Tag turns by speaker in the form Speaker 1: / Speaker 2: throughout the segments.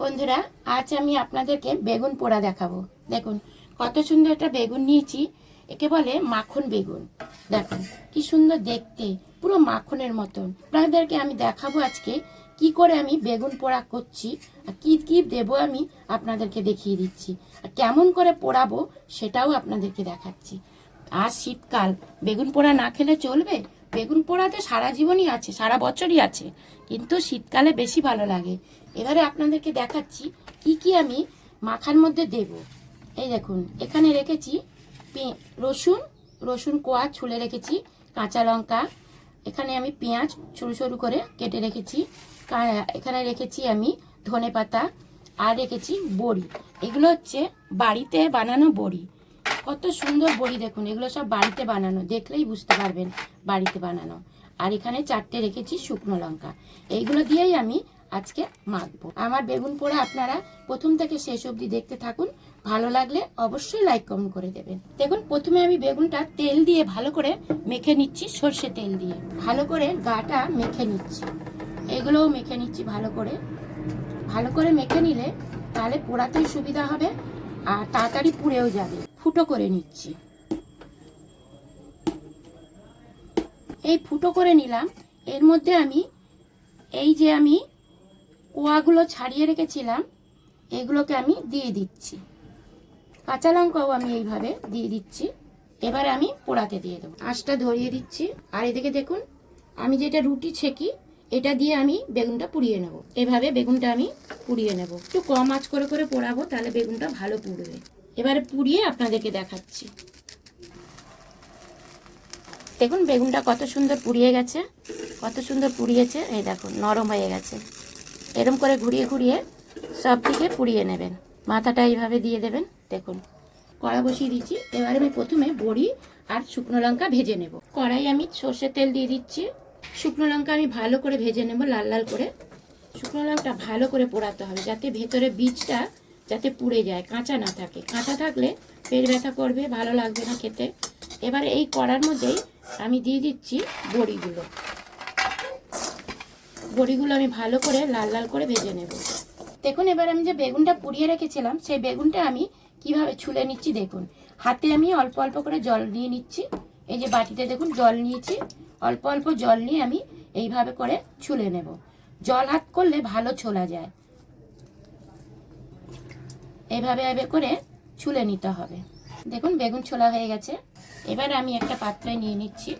Speaker 1: বন্ধুরা, আজ আমি আপনাদেরকে বেগুন পোড়া দেখাবো। দেখুন, কত সুন্দর একটা বেগুন নিয়েছি। একে বলে মাখন বেগুন। দেখুন, কি সুন্দর দেখতে, পুরো মাখনের মতন। আপনাদেরকে আমি দেখাবো আজকে কি করে আমি বেগুন পোড়া করছি আর কি কি দেব আমি আপনাদেরকে দেখিয়ে দিচ্ছি। আর কেমন করে পোড়াবো সেটাও আপনাদেরকে দেখাচ্ছি। আর শীতকাল, বেগুন পোড়া না খেলে চলবে? বেগুন পোড়া তো সারা জীবনই আছে, সারা বছরই আছে, কিন্তু শীতকালে বেশি ভালো লাগে। এবারে আপনাদেরকে দেখাচ্ছি কি কি আমি মাখার মধ্যে দেব। এই দেখুন, এখানে রেখেছি রসুন রসুন কোয়া ছুলে রেখেছি, কাঁচা লঙ্কা, এখানে আমি পেঁয়াজ সরু সরু করে কেটে রেখেছি এখানে রেখেছি আমি ধনে পাতা আর রেখেছি বড়ি। এগুলো হচ্ছে বাড়িতে বানানো বড়ি। কত সুন্দর বড়ি দেখুন, এগুলো সব বাড়িতে বানানো, দেখলেই বুঝতে পারবেন বাড়িতে বানানো। আর এখানে চারটে রেখেছি শুকনো লঙ্কা, এইগুলো দিয়েই আমি আজকে মাখবো। আমার বেগুন পোড়া আপনারা প্রথম থেকে শেষ অবধি দেখতে থাকুন, ভালো লাগলে অবশ্যই লাইক কমেন্ট করে দেবেন। দেখুন, প্রথমে আমি বেগুনটা তেল দিয়ে ভালো করে মেখে নিচ্ছি, সর্ষে তেল দিয়ে। ভালো করে গাটা মেখে নিচ্ছি। এগুলোও মেখে নিচ্ছি ভালো করে। ভালো করে মেখে নিলে তাহলে পোড়াতেই সুবিধা হবে। আর তাড়াতাড়ি পুড়েও যাবে। ফুটো করে নিচ্ছি। এই ফুটো করে নিলাম। এর মধ্যে আমি এই যে আমি কোয়াগুলো ছাড়িয়ে রেখেছিলাম, এগুলোকে আমি দিয়ে দিচ্ছি। কাঁচা লঙ্কাও আমি এইভাবে দিয়ে দিচ্ছি। এবারে আমি পোড়াতে দিয়ে দেবো। আঁচটা ধরিয়ে দিচ্ছি। আর এদিকে দেখুন, আমি যেটা রুটি ছেঁকি, এটা দিয়ে আমি বেগুনটা পুড়িয়ে নেব। এভাবে বেগুনটা আমি পুড়িয়ে নেব। একটু কম আঁচ করে করে পোড়াবো, তাহলে বেগুনটা ভালো পুড়বে। এবারে পুড়িয়ে আপনাদেরকে দেখাচ্ছি। দেখুন বেগুনটা কত সুন্দর পুড়িয়ে গেছে, কত সুন্দর পুড়িয়েছে, এই দেখুন, নরম হয়ে গেছে। এরম করে ঘুরিয়ে ঘুরিয়ে সব দিকে পুড়িয়ে নেবেন। মাথাটা এইভাবে দিয়ে দেবেন, দেখুন। কড়া বসিয়ে দিচ্ছি, এবারে আমি প্রথমে বড়ি আর শুকনো লঙ্কা ভেজে নেব। কড়াই আমি সর্ষের তেল দিয়ে দিচ্ছি। শুকনো লঙ্কা আমি ভালো করে ভেজে নেব, লাল লাল করে। শুকনো লঙ্কা ভালো করে পোড়াতে হবে যাতে ভেতরে বীজটা যাতে পুড়ে যায়, কাঁচা না থাকে। কাঁচা থাকলে পেট ব্যথা করবে, ভালো লাগবে না খেতে। এবারে এই কড়ার মধ্যেই আমি দিয়ে দিচ্ছি বড়িগুলো। বড়িগুলো আমি ভালো করে লাল লাল করে ভেজে নেব। দেখুন, এবার আমি যে বেগুনটা পুড়িয়ে রেখেছিলাম, সেই বেগুনটা আমি কীভাবে ছুলে নিচ্ছি দেখুন। হাতে আমি অল্প অল্প করে জল নিয়ে নিচ্ছি। এই যে বাটিতে দেখুন, জল নিয়েছি। অল্প অল্প জল নিয়ে আমি এইভাবে করে ছুলে নেব। জল হাত করলে ভালো ছোলা যায়। এভাবে এভাবে করে ছুলে নিতে হবে। দেখুন, বেগুন ছোলা হয়ে গেছে। এবার আমি একটা পাত্রে নিয়ে নিচ্ছি।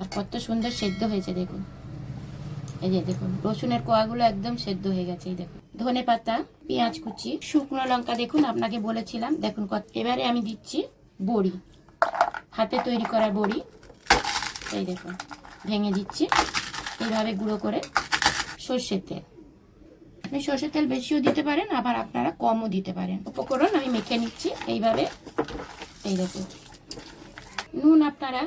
Speaker 1: আর কত সুন্দর সেদ্ধ হয়েছে, দেখুন। এই যে, দেখুন, রসুনের কোয়াগুলো একদম সেদ্ধ হয়ে গেছে, এই দেখুন। ধনে পাতা, পেঁয়াজ কুচি, শুকনো লঙ্কা, দেখুন, আপনাকে বলেছিলাম। দেখুন কত, এবারে আমি দিচ্ছি বড়ি। হাতে তৈরি করা বড়ি। এই দেখুন, ভেঙে দিচ্ছি। এইভাবে গুঁড়ো করে সর্ষের তেল। আপনি সর্ষের তেল বেশিও দিতে পারেন, আবার আপনারা কমও দিতে পারেন। উপকরণ আমি মেখে নিচ্ছি, এইভাবে এই দেখুন। নুন আপনারা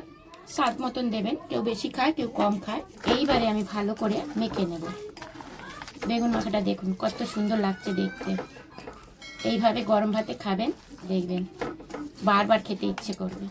Speaker 1: স্বাদ মতন দেবেন, কেউ বেশি খায়, কেউ কম খায়। এইবারে আমি ভালো করে মেখে নেব। বেগুন মাখাটা দেখুন, কত সুন্দর লাগছে দেখতে। এইভাবে গরম ভাতে খাবেন, দেখবেন। বারবার খেতে ইচ্ছে করবে।